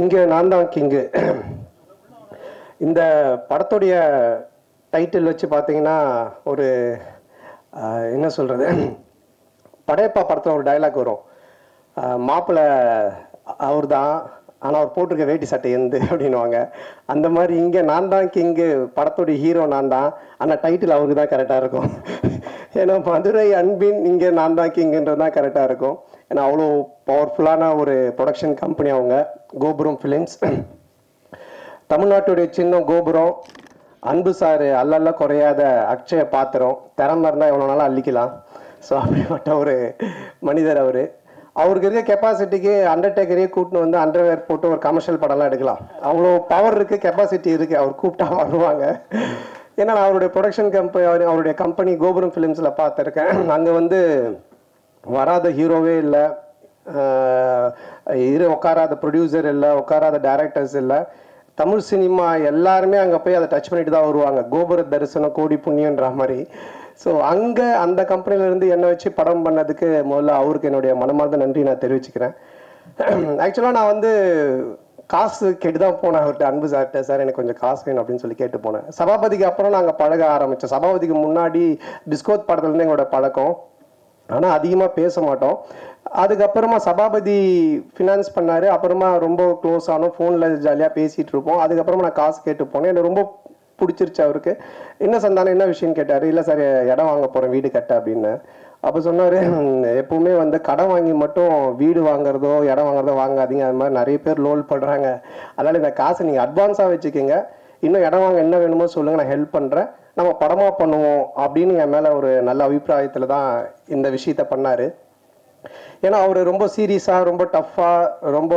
இங்கே நான் தான் கிங்கு இந்த படத்துடைய டைட்டில் வச்சு பார்த்தீங்கன்னா ஒரு என்ன சொல்கிறது படையப்பா படத்தில் ஒரு டயலாக் வரும். மாப்பிள்ளை அவர் தான் ஆனால் அவர் போட்டிருக்க வேட்டி சட்டை எந்து அப்படின்னுவாங்க. அந்த மாதிரி இங்கே நான் தான் கிங்கு படத்துடைய ஹீரோ நான் தான். ஆனால் டைட்டில் அவருக்கு தான் கரெக்டாக இருக்கும். ஏன்னா மதுரை அன்பின் இங்கே நான் தான் கிங்குன்றது தான் கரெக்டாக இருக்கும். ஏன்னா அவ்வளோ பவர்ஃபுல்லான ஒரு ப்ரொடக்ஷன் கம்பெனி அவங்க கோபுரம் ஃபிலிம்ஸ் தமிழ்நாட்டுடைய சின்னம் கோபுரம் அன்பு சார் அல்லல்ல குறையாத அக்ஷய பாத்திரம் திறமை இருந்தால் எவ்வளோ நாளும் அள்ளிக்கலாம். ஸோ அப்படிப்பட்ட ஒரு மனிதர் அவர். அவருக்கு இருக்க கெப்பாசிட்டிக்கு அண்டர்டேக்கரையே கூட்டின்னு வந்து அண்டர்வேர் போட்டு ஒரு கமர்ஷியல் படம்லாம் எடுக்கலாம். அவ்வளோ பவர் இருக்குது கெப்பாசிட்டி இருக்குது அவர் கூப்பிட்டா வருவாங்க. ஏன்னா நான் அவருடைய ப்ரொடக்ஷன் கம்பெனி அவர் அவருடைய கம்பெனி கோபுரம் ஃபிலிம்ஸில் பார்த்துருக்கேன். அங்கே வந்து வராத ஹீரோவே இல்லை. இரு உட்காராத ப்ரொடியூசர் இல்லை உட்காராத டைரக்டர்ஸ் இல்லை. தமிழ் சினிமா எல்லாருமே அங்கே போய் அதை டச் பண்ணிட்டு தான் வருவாங்க. கோபுர தரிசனம் கோடி புண்ணியன்ற மாதிரி. ஸோ அங்கே அந்த கம்பெனிலேருந்து என்னை வச்சு படம் பண்ணதுக்கு முதல்ல அவருக்கு என்னுடைய மனமார்ந்த நன்றி நான் தெரிவிச்சுக்கிறேன். ஆக்சுவலாக நான் வந்து காசு கேட்டு தான் போனேன் அவர்கிட்ட அன்பு சார்கிட்ட சார் எனக்கு கொஞ்சம் காசு வேணும் அப்படின்னு சொல்லி கேட்டு போனேன். சபாபதிக்கு அப்புறம் நாங்கள் பழக ஆரம்பித்தோம் சபாபதிக்கு முன்னாடி பிஸ்கோத் படத்துலேருந்து எங்களோட பழக்கம். ஆனால் அதிகமாக பேச மாட்டோம். அதுக்கப்புறமா சபாபதி ஃபினான்ஸ் பண்ணார். அப்புறமா ரொம்ப க்ளோஸ் ஆனோம். ஃபோனில் ஜாலியாக பேசிகிட்டு இருப்போம். அதுக்கப்புறமா நான் காசு கேட்டு போனேன். எனக்கு ரொம்ப பிடிச்சிருச்சு அவருக்கு. என்ன சந்தானம் என்ன விஷயம்னு கேட்டார். இல்லை சார் இடம் வாங்க போகிறேன் வீடு கட்ட அப்படின்னு. அப்போ சொன்னார் எப்பவுமே வந்து கடன் வாங்கி மட்டும் வீடு வாங்குறதோ இடம் வாங்குறதோ வாங்காதீங்க. அது மாதிரி நிறைய பேர் லோல் பண்ணுறாங்க அதனால் இந்த காசை நீங்கள் அட்வான்ஸாக வச்சுக்கோங்க. இன்னும் இடம் வாங்க என்ன வேணுமோ சொல்லுங்கள் நான் ஹெல்ப் பண்ணுறேன் நம்ம படமாக பண்ணுவோம் அப்படின்னு என் மேலே ஒரு நல்ல அபிப்பிராயத்தில் தான் இந்த விஷயத்த பண்ணார். ஏன்னா அவர் ரொம்ப சீரியஸாக ரொம்ப டஃப்பாக ரொம்ப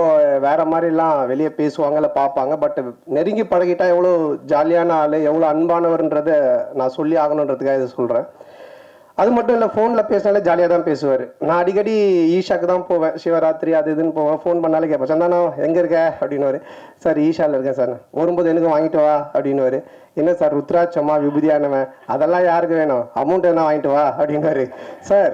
வேற மாதிரிலாம் வெளியே பேசுவாங்கல்ல பார்ப்பாங்க. பட் நெருங்கி பழகிட்டா எவ்வளோ ஜாலியான ஆள் எவ்வளோ அன்பானவர்ன்றதை நான் சொல்லி ஆகணுன்றதுக்காக இதை சொல்கிறேன் அது மட்டும் இல்லை ஃபோனில் பேசினாலே ஜாலியாக தான் பேசுவார். நான் அடிக்கடி ஈஷாக்கு தான் போவேன். சிவராத்திரி அது இதுன்னு போவேன். ஃபோன் பண்ணாலே கேட்பேன் சந்தானம் எங்கே இருக்க? அப்படின்னு சார் ஈஷாவில் இருக்கேன் சார். வரும்போது எனக்கு வாங்கிட்டு வா அப்படின்னு என்ன சார் ருத்ராட்சமா விபூதியானவன். அதெல்லாம் யாருக்கு வேணும்? அமௌண்ட் என்ன வாங்கிட்டு வா அப்படின்னுவாரு. சார்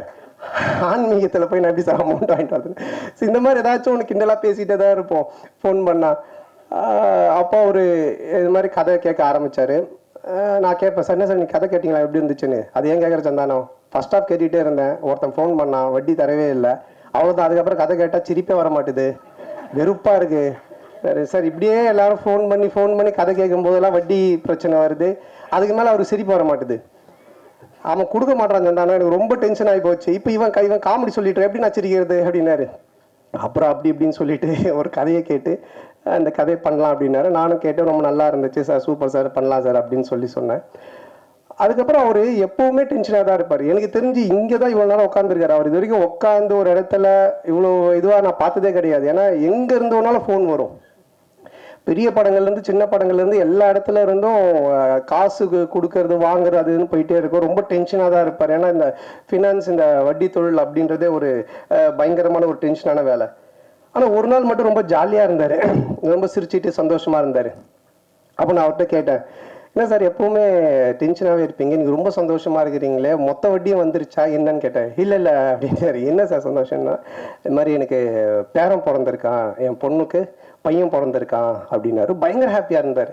ஆன்மீகத்தில் போய் நான் எப்படி சார் அமௌண்ட் வாங்கிட்டு வரது ஸோ இந்த மாதிரி ஏதாச்சும் ஒன்று கிண்டலாக பேசிகிட்டே தான் இருப்போம். ஃபோன் பண்ணால் அப்போ ஒரு இது மாதிரி கதை கேட்க ஆரம்பித்தார் நான் கேட்பேன் சார் என்ன சார் நீ கதை கேட்டிங்களா? எப்படி இருந்துச்சுன்னு? அது ஏன் கேட்குற சந்தானம்? ஃபர்ஸ்ட் ஆஃப் கேட்டுகிட்டே இருந்தேன். ஒருத்தன் ஃபோன் பண்ணான் வட்டி தரவே இல்லை. அவ்வளோதான் அதுக்கப்புறம் கதை கேட்டால் சிரிப்பே வர மாட்டுது. வெறுப்பாக இருக்குது சரி சார் இப்படியே எல்லாரும் ஃபோன் பண்ணி ஃபோன் பண்ணி கதை கேட்கும் போதெல்லாம் வட்டி பிரச்சனை வருது. அதுக்கு மேலே அவருக்கு சிரிப்பு வர மாட்டுது. அவன் கொடுக்க மாட்டான் சந்தானம். எனக்கு ரொம்ப டென்ஷன் ஆகி போச்சு. இப்போ இவன் க- இவன் காமெடி சொல்லிட்டு எப்படி நான் சிரிக்கிறது? அப்படின்னாரு. அப்புறம் அப்படி இப்படின்னு சொல்லிட்டு ஒரு கதையை கேட்டு அந்த கதையை பண்ணலாம் அப்படின்னாரு. நானும் கேட்டேன் ரொம்ப நல்லா இருந்துச்சு சார் சூப்பர் சார் பண்ணலாம் சார் அப்படின்னு சொல்லி சொன்னேன். அதுக்கப்புறம் அவர் எப்பவுமே டென்ஷனாக தான் இருப்பார். எனக்கு தெரிஞ்சு இங்கே தான் இவ்வளோ நேரம் உட்காந்துருக்காரு அவர் இது வரைக்கும் உட்காந்து ஒரு இடத்துல இவ்வளோ இதுவாக நான் பார்த்ததே கிடையாது. ஏன்னா எங்கே இருந்தோனாலும் ஃபோன் வரும். பெரிய படங்கள்லேருந்து சின்ன படங்கள்லேருந்து எல்லா இடத்துல இருந்தும் காசு கொடுக்கறது வாங்குறது அதுன்னு போயிட்டே இருக்கும். ரொம்ப டென்ஷனாக தான் இருப்பார். ஏன்னா இந்த ஃபினான்ஸ் இந்த வட்டி தொழில் அப்படின்றதே ஒரு பயங்கரமான ஒரு டென்ஷனான வேலை. ஆனால் ஒரு நாள் மட்டும் ரொம்ப ஜாலியாக இருந்தார். ரொம்ப சிரிச்சிட்டு சந்தோஷமாக இருந்தார். அப்போ நான் அவர்கிட்ட கேட்டேன் என்ன சார் எப்பவுமே டென்ஷனாகவே இருப்பீங்க. நீங்கள் ரொம்ப சந்தோஷமாக இருக்கிறீங்களே. மொத்த வட்டியும் வந்துருச்சா? என்னன்னு கேட்டேன். இல்லை இல்லை அப்படின்னாரு என்ன சார் சந்தோஷம்னா இது மாதிரி எனக்கு பேரன் பிறந்திருக்கான். என் பொண்ணுக்கு பையன் பிறந்திருக்கான். அப்படின்னாரு. பயங்கர ஹாப்பியாக இருந்தார்.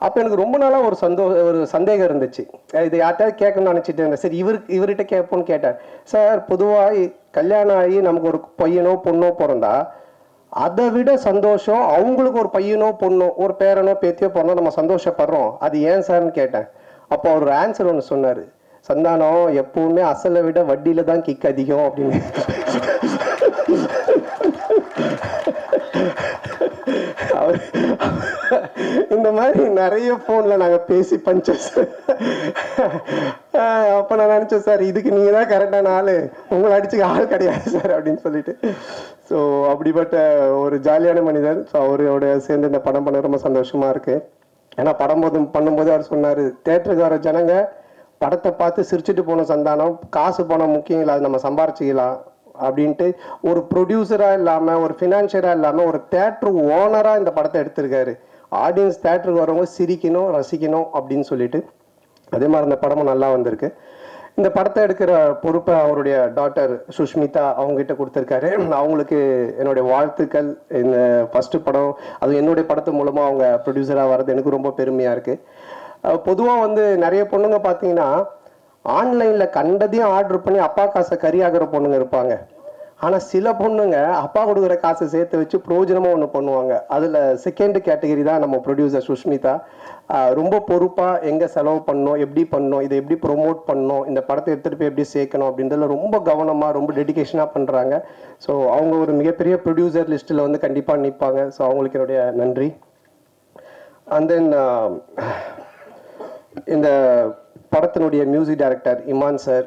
அப்போ எனக்கு ரொம்ப நாளாக ஒரு சந்தோ ஒரு சந்தேகம் இருந்துச்சு. இது யார்கிட்டயாவது கேட்கணும்னு நினச்சிட்டு இருந்தேன் சரி இவருக்கு இவர்கிட்ட கேட்போன்னு கேட்டேன் சார் பொதுவாக கல்யாணம் ஆகி நமக்கு ஒரு பையனோ பொண்ணோ பிறந்தா அதை விட சந்தோஷம் அவங்களுக்கு ஒரு பையனோ பொண்ணோ ஒரு பேரனோ பேத்தியோ பிறந்தோ நம்ம சந்தோஷப்படுறோம். அது ஏன் சார்னு கேட்டேன். அப்போ அவர் ஆன்சர் ஒன்று சொன்னார். சந்தானம் எப்பவுமே அசலை விட வட்டியில தான் கிக் அதிகம் அப்படின்னு. இந்த மாதிரி நிறைய ஃபோனில் நாங்கள் பேசி பஞ்சஸ் அப்போ நான் நினச்சேன் சார் இதுக்கு நீங்கள் தான் கரெக்டான ஆள். உங்களை அடிச்சுக்க ஆள் கிடையாது சார் அப்படின்னு சொல்லிட்டு. ஸோ அப்படிப்பட்ட ஒரு ஜாலியான மனிதர். ஸோ அவரோட சேர்ந்து இந்த படம் பண்ண ரொம்ப சந்தோஷமா இருக்குது ஏன்னா படம் போது பண்ணும்போது அவர் சொன்னார் தேட்டருக்கு வர ஜனங்க படத்தை பார்த்து சிரிச்சுட்டு போன சந்தானம் காசு பணம் முக்கியம் இல்லை அது நம்ம சம்பாரிச்சிக்கலாம் அப்படின்ட்டு ஒரு ப்ரொடியூசராக இல்லாமல் ஒரு ஃபினான்ஷியராக இல்லாமல் ஒரு தேட்ரு ஓனராக இந்த படத்தை எடுத்திருக்காரு. ஆடியன்ஸ் தேட்டருக்கு வரவங்க சிரிக்கணும் ரசிக்கணும் அப்படின்னு சொல்லிட்டு அதே மாதிரி அந்த படமும் நல்லா வந்திருக்கு. இந்த படத்தை எடுக்கிற பொறுப்பை அவருடைய டாட்டர் சுஷ்மிதா அவங்ககிட்ட கொடுத்துருக்காரு. அவங்களுக்கு என்னுடைய வாழ்த்துக்கள். இந்த ஃபஸ்ட்டு படம் அது என்னுடைய படத்து மூலமாக அவங்க ப்ரொடியூசராக வர்றது எனக்கு ரொம்ப பெருமையாக இருக்குது பொதுவாக வந்து நிறைய பொண்ணுங்க பார்த்தீங்கன்னா ஆன்லைனில் கண்டதையும் ஆர்டர் பண்ணி அப்பா காசை கறியாகிற பொண்ணுங்க இருப்பாங்க. ஆனால் சில பொண்ணுங்க அப்பா கொடுக்குற காசை சேர்த்து வச்சு பிரயோஜனமாக ஒன்று பண்ணுவாங்க. அதில் செகண்ட் கேட்டகரி தான் நம்ம ப்ரொடியூசர் சுஷ்மிதா. ரொம்ப பொறுப்பாக எங்கே செலவு பண்ணோம் எப்படி பண்ணோம் இதை எப்படி ப்ரொமோட் பண்ணோம் இந்த படத்தை எடுத்துகிட்டு போய் எப்படி சேர்க்கணும் அப்படின்றதுல ரொம்ப கவனமாக ரொம்ப டெடிகேஷனாக பண்ணுறாங்க ஸோ அவங்க ஒரு மிகப்பெரிய ப்ரொடியூசர் லிஸ்ட்டில் வந்து கண்டிப்பாக நிற்பாங்க ஸோ அவங்களுக்கு என்னுடைய நன்றி. அண்ட் தென் இந்த படத்தினுடைய மியூசிக் டைரக்டர் இமான் சார்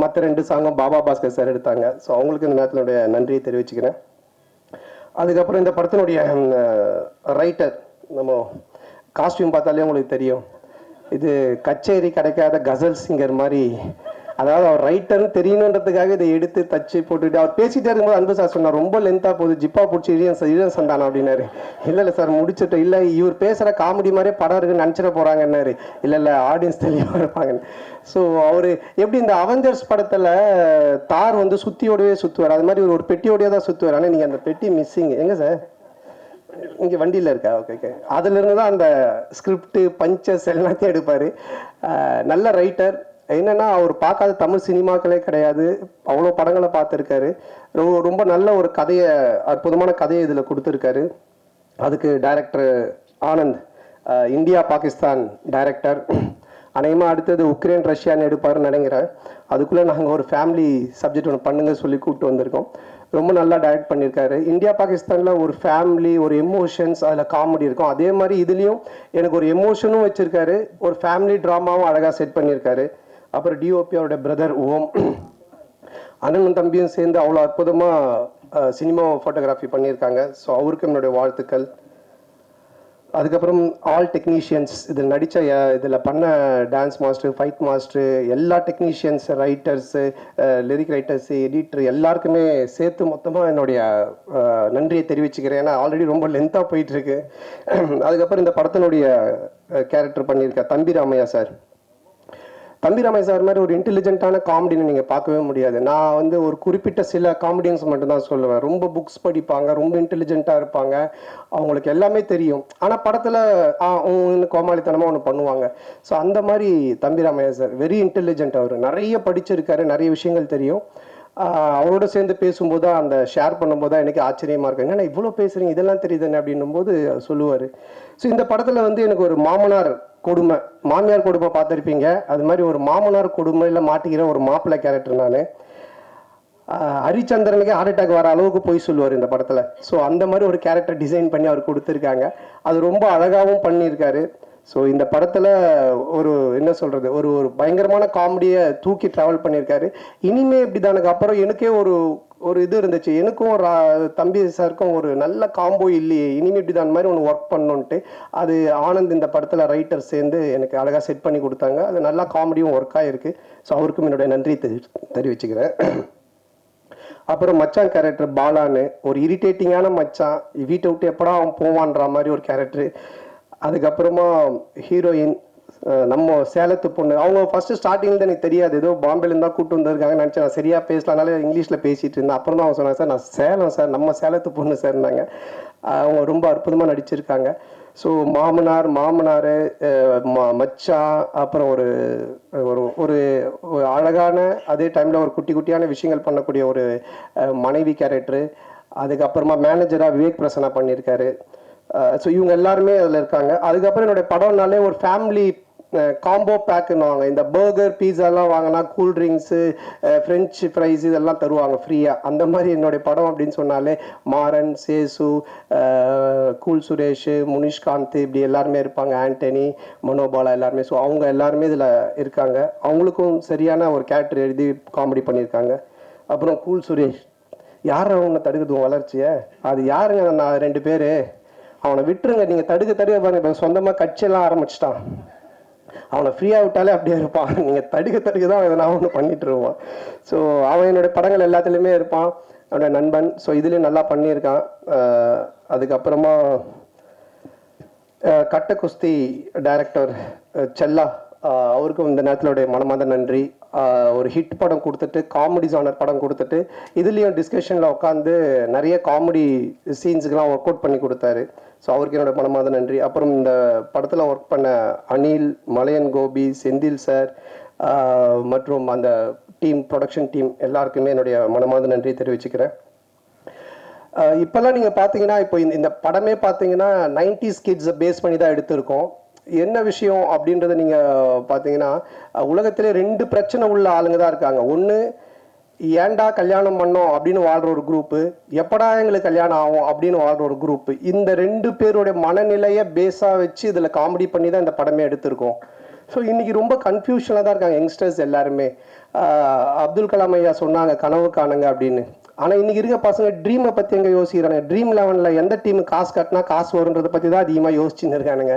மற்ற ரெண்டு சாங்கும் பாபா பாஸ்கர் சார் எடுத்தாங்க. ஸோ அவங்களுக்கு இந்த நேரத்தினுடைய நன்றியை தெரிவிச்சுக்கிறேன். அதுக்கப்புறம் இந்த படத்தினுடைய ரைட்டர் நம்ம காஸ்டியூம் பார்த்தாலே உங்களுக்கு தெரியும். இது கச்சேரி கிடைக்காத கசல் சிங்கர் மாதிரி அதாவது அவர் ரைட்டர்னு தெரியணுன்றதுக்காக இதை எடுத்து தச்சு போட்டுட்டு அவர் பேசிட்டே இருக்கும்போது அன்பு சார் சொன்னார் ரொம்ப லென்த்தாக போகுது ஜிப்பா பிடிச்சி இழியன் இழியன் சந்தானம் அப்படின்னாரு. இல்லை இல்லை சார் முடிச்சுட்டு இல்லை இவர் பேசுகிற காமெடி மாதிரியே படம் இருக்குன்னு நினச்சிட போகிறாங்கன்னாரு இல்லை இல்லை ஆடியன்ஸ் தெளிவாக இருப்பாங்கன்னு. ஸோ அவர் எப்படி இந்த அவெஞ்சர்ஸ் படத்தில் தார் வந்து சுத்தியோடவே சுற்றுவார் அது மாதிரி ஒரு பெட்டியோடயே தான் சுற்றுவார் ஆனால் நீங்கள் அந்த பெட்டி மிஸ்ஸிங் எங்கே சார் இங்கே வண்டியில் இருக்கா? ஓகே ஓகே அதுலேருந்து தான் அந்த ஸ்கிரிப்டு பஞ்சஸ் எல்லாத்தையும் எடுப்பார். நல்ல ரைட்டர் என்னன்னா அவர் பார்க்காத தமிழ் சினிமாக்களே கிடையாது. அவ்வளோ படங்களை பார்த்துருக்காரு. ரொம்ப ரொம்ப நல்ல ஒரு கதையை அற்புதமான கதையை இதில் கொடுத்துருக்காரு. அதுக்கு director Anand India Pakistan director அநேகமாக அடுத்தது உக்ரைன் ரஷ்யான்னு எடுப்பாருன்னு நினைக்கிறேன். அதுக்குள்ளே நாங்கள் ஒரு ஃபேமிலி சப்ஜெக்ட் ஒன்று பண்ணுங்க சொல்லி கூப்பிட்டு வந்திருக்கோம். ரொம்ப நல்லா டைரக்ட் பண்ணியிருக்காரு. இந்தியா பாகிஸ்தானில் ஒரு ஃபேமிலி ஒரு எமோஷன்ஸ் அதில் காமெடி இருக்கும். அதே மாதிரி இதுலேயும் எனக்கு ஒரு எமோஷனும் வச்சுருக்காரு. ஒரு ஃபேமிலி ட்ராமாவும் அழகாக செட் பண்ணியிருக்காரு. அப்புறம் டிஓபி அவருடைய பிரதர் ஓம். அண்ணனும் தம்பியும் சேர்ந்து அவ்வளோ அற்புதமாக சினிமா ஃபோட்டோகிராஃபி பண்ணியிருக்காங்க. ஸோ அவருக்கு என்னுடைய வாழ்த்துக்கள். அதுக்கப்புறம் ஆல் டெக்னீஷியன்ஸ் இதில் நடித்த இதில் பண்ண டான்ஸ் மாஸ்டர் ஃபைட் மாஸ்டரு எல்லா technicians writers lyric writers editor எல்லாருக்குமே சேர்த்து மொத்தமாக என்னுடைய நன்றியை தெரிவிச்சுக்கிறேன். ஏன்னா ஆல்ரெடி ரொம்ப லென்த்தாக போயிட்டுருக்கு அதுக்கப்புறம் இந்த படத்தினுடைய கேரக்டர் பண்ணியிருக்க தம்பி ராமையா சார். தம்பி ரமேஷ் சார் மாதிரி ஒரு இன்டெலிஜென்ட்டான காமெடின்னு நீங்கள் பார்க்கவே முடியாது. நான் வந்து ஒரு குறிப்பிட்ட சில காமெடியன்ஸ் மட்டும்தான் சொல்லுவேன். ரொம்ப புக்ஸ் படிப்பாங்க ரொம்ப இன்டெலிஜென்ட்டாக இருப்பாங்க. அவங்களுக்கு எல்லாமே தெரியும். ஆனால் படத்தில் ஆ கோமாளித்தனமாக ஒன்று பண்ணுவாங்க. ஸோ அந்த மாதிரி தம்பி ராமையா சார் வெரி இன்டெலிஜென்ட் அவர். நிறைய படிச்சிருக்காரு நிறைய விஷயங்கள் தெரியும். அவரோட சேர்ந்து பேசும்போது தான் அந்த ஷேர் பண்ணும்போது தான் எனக்கு ஆச்சரியமா இருக்காங்க ஏன்னா இவ்வளோ பேசுகிறீங்க இதெல்லாம் தெரியுதுன்னு அப்படின்னும் போது சொல்லுவார். ஸோ இந்த படத்தில் வந்து எனக்கு ஒரு மாமனார் கொடுமை மாமியார் கொடுமை பார்த்துருப்பீங்க. அது மாதிரி ஒரு மாமனார் கொடுமையில் மாட்டிக்கிற ஒரு மாப்பிள்ளை கேரக்டர் நான். ஹரிச்சந்திரனுக்கே ஹார்ட் அட்டாக் வர அளவுக்கு போய் சொல்லுவார் இந்த படத்தில். ஸோ அந்த மாதிரி ஒரு கேரக்டர் டிசைன் பண்ணி அவர் கொடுத்துருக்காங்க. அது ரொம்ப அழகாகவும் பண்ணியிருக்காரு. ஸோ இந்த படத்தில் ஒரு என்ன சொல்கிறது ஒரு ஒரு பயங்கரமான காமெடியை தூக்கி ட்ராவல் பண்ணியிருக்காரு. இனிமே இப்படிதானுக்கு அப்புறம் எனக்கே ஒரு ஒரு இது இருந்துச்சு. எனக்கும் ஒரு தம்பி சாருக்கும் ஒரு நல்ல காம்போ இல்லையே. இனிமே இப்படிதான் மாதிரி ஒன்று ஒர்க் பண்ணணுன்ட்டு அது ஆனந்த் இந்த படத்தில் ரைட்டர் சேர்ந்து எனக்கு அழகாக செட் பண்ணி கொடுத்தாங்க. அது நல்லா காமெடியும் ஒர்க் ஆகிருக்கு ஸோ அவருக்கும் என்னுடைய நன்றி தெரிவிச்சுக்கிறேன். அப்புறம் மச்சான் கேரக்டர் பாலான்னு ஒரு இரிட்டேட்டிங்கான மச்சான். வீட்டை விட்டு எப்படா அவன் போவான்ற மாதிரி ஒரு கேரக்டர் அதுக்கப்புறமா ஹீரோயின் நம்ம சேலத்து பொண்ணு. அவங்க ஃபர்ஸ்ட் ஸ்டார்டிங்ல எனக்கு தெரியாது. ஏதோ பாம்பேலேருந்து தான் கூட்டு வந்திருக்காங்க நினச்சேன். நான் சரியாக பேசலனால இங்கிலீஷில் பேசிட்டு இருந்தேன். அப்புறம் தான் அவங்க சொன்னாங்க சார் நான் சேலம் சார் நம்ம சேலத்து பொண்ணு சேர்ந்தாங்க அவங்க ரொம்ப அற்புதமாக நடிச்சிருக்காங்க. ஸோ மாமனார் மாமனார் மச்சான் அப்புறம் ஒரு ஒரு ஒரு ஒரு அழகான அதே டைமில் ஒரு குட்டி குட்டியான விஷயங்கள் பண்ணக்கூடிய ஒரு மனைவி கேரக்டரு அதுக்கப்புறமா மேனேஜராக விவேக் பிரசனா பண்ணியிருக்காரு. ஸோ இவங்க எல்லாருமே அதில் இருக்காங்க. அதுக்கப்புறம் என்னுடைய படம்னாலே ஒரு ஃபேமிலி காம்போ பேக்குன்னு இந்த பர்கர் பீஸாலாம் வாங்கினா கூல் ட்ரிங்க்ஸு ஃப்ரெஞ்சு ஃப்ரைஸ் இதெல்லாம் தருவாங்க ஃப்ரீயாக அந்த மாதிரி என்னுடைய படம் அப்படின்னு சொன்னாலே மாறன் சேசு கூல் சுரேஷ் முனிஷ்காந்த் இப்படி எல்லாருமே இருப்பாங்க. ஆண்டனி மனோபாலா எல்லாருமே. ஸோ அவங்க எல்லாருமே இதில் இருக்காங்க. அவங்களுக்கும் சரியான ஒரு கேரக்டர் எழுதி காமெடி பண்ணியிருக்காங்க. அப்புறம் கூல் சுரேஷ். யார் அவங்க தடுக்குது வளர்ச்சியை? அது யாருங்க நான் ரெண்டு பேர். அவனை விட்டுருங்க நீங்கள் தடுக்க தடுக்க பாருங்க. இப்போ சொந்தமாக கட்சியெல்லாம் ஆரம்பிச்சிட்டான். அவனை ஃப்ரீயாக விட்டாலே அப்படியே இருப்பான். நீங்கள் தடுக்க தடுக்க தான் எதனா ஒன்று பண்ணிட்டு இருப்பான். ஸோ அவன் என்னுடைய படங்கள் எல்லாத்துலேயுமே இருப்பான். அவனோட நண்பன். ஸோ இதுலேயும் நல்லா பண்ணியிருக்கான். அதுக்கப்புறமா கட்ட குஸ்தி டைரக்டர் செல்லா அவருக்கும் இந்த நேரத்திலுடைய மனமாத நன்றி. ஒரு ஹிட் படம் கொடுத்துட்டு காமெடி ஜானர் படம் கொடுத்துட்டு இதுலேயும் டிஸ்கஷனில் உட்காந்து நிறைய காமெடி சீன்ஸுக்கெலாம் ஒர்க் அவுட் பண்ணி கொடுத்தாரு. ஸோ அவருக்கு என்னோட மனமாத நன்றி. அப்புறம் இந்த படத்தில் ஒர்க் பண்ண அனில் மலையன் கோபி செந்தில் சார் மற்றும் அந்த டீம் ப்ரொடக்ஷன் டீம் எல்லாருக்குமே என்னுடைய மனமார்ந்த நன்றி தெரிவிச்சுக்கிறேன். இப்போல்லாம் நீங்கள் பார்த்தீங்கன்னா இப்போ இந்த- படமே பார்த்தீங்கன்னா நைன்டிஸ் கிட்ஸை பேஸ் பண்ணி தான் எடுத்திருக்கோம். என்ன விஷயம் அப்படின்றத நீங்க பாத்தீங்கன்னா உலகத்திலே ரெண்டு பிரச்சனை உள்ள ஆளுங்க தான் இருக்காங்க. ஒன்று ஏன்டா கல்யாணம் பண்ணோம் அப்படின்னு வாழ்ற ஒரு குரூப்பு எப்படா எங்களுக்கு கல்யாணம் ஆகும் அப்படின்னு வாழ்ற ஒரு குரூப்பு இந்த ரெண்டு பேருடைய மனநிலையை பேஸாக வச்சு இதில் காமெடி பண்ணி தான் இந்த படமே எடுத்திருக்கோம். ஸோ இன்னைக்கு ரொம்ப கன்ஃபியூஷனாக தான் இருக்காங்க யங்ஸ்டர்ஸ் எல்லாருமே. அப்துல் கலாம் ஐயா சொன்னாங்க கனவு காணுங்க அப்படின்னு. ஆனால் இன்னைக்கு இருக்க பசங்க ட்ரீமை பற்றி எங்கே யோசிக்கிறாங்க? ட்ரீம் லெவனில் எந்த டீம் காசு கட்டினா காசு வருன்றதை பற்றி தான் அதிகமாக யோசிச்சுன்னு இருக்கானுங்க.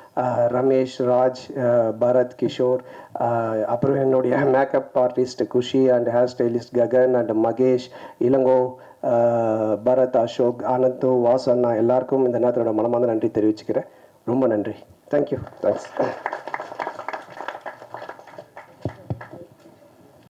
ரமேஷ் ராஜ் பரத் கிஷோர் அப்புறம் என்னுடைய makeup artist Khushi and hair stylist Gagan and Mahesh Ilango Bharath Ashok Anand வாசண்ணா எல்லாருக்கும் இந்த நேரத்தோட மனமார்ந்த நன்றி தெரிவிச்சுக்கிறேன். ரொம்ப நன்றி. Thank you thanks